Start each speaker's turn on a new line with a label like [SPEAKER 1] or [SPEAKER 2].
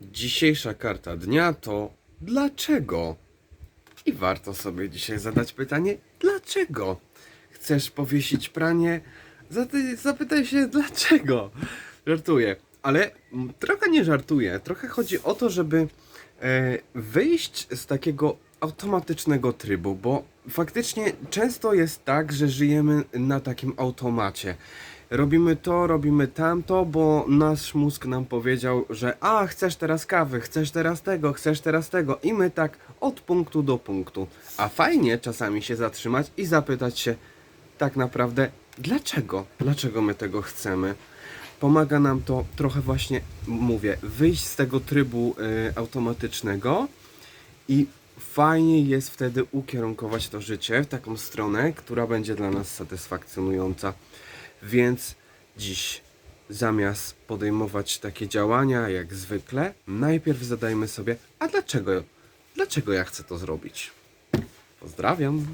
[SPEAKER 1] Dzisiejsza karta dnia to dlaczego? I warto sobie dzisiaj zadać pytanie, dlaczego? Chcesz powiesić pranie? Zapytaj się, dlaczego? Żartuję, ale trochę nie żartuję. Trochę chodzi o to, żeby e, wyjść z takiego automatycznego trybu, bo faktycznie często jest tak, że żyjemy na takim automacie. Robimy to, robimy tamto, bo nasz mózg nam powiedział, że a, chcesz teraz kawy, chcesz teraz tego, chcesz teraz tego i my tak od punktu do punktu. A fajnie czasami się zatrzymać i zapytać się tak naprawdę, dlaczego? Dlaczego my tego chcemy? Pomaga nam to trochę właśnie, mówię, wyjść z tego trybu y, automatycznego i fajnie jest wtedy ukierunkować to życie w taką stronę, która będzie dla nas satysfakcjonująca. Więc dziś zamiast podejmować takie działania jak zwykle, najpierw zadajmy sobie, a dlaczego? Dlaczego ja chcę to zrobić? Pozdrawiam.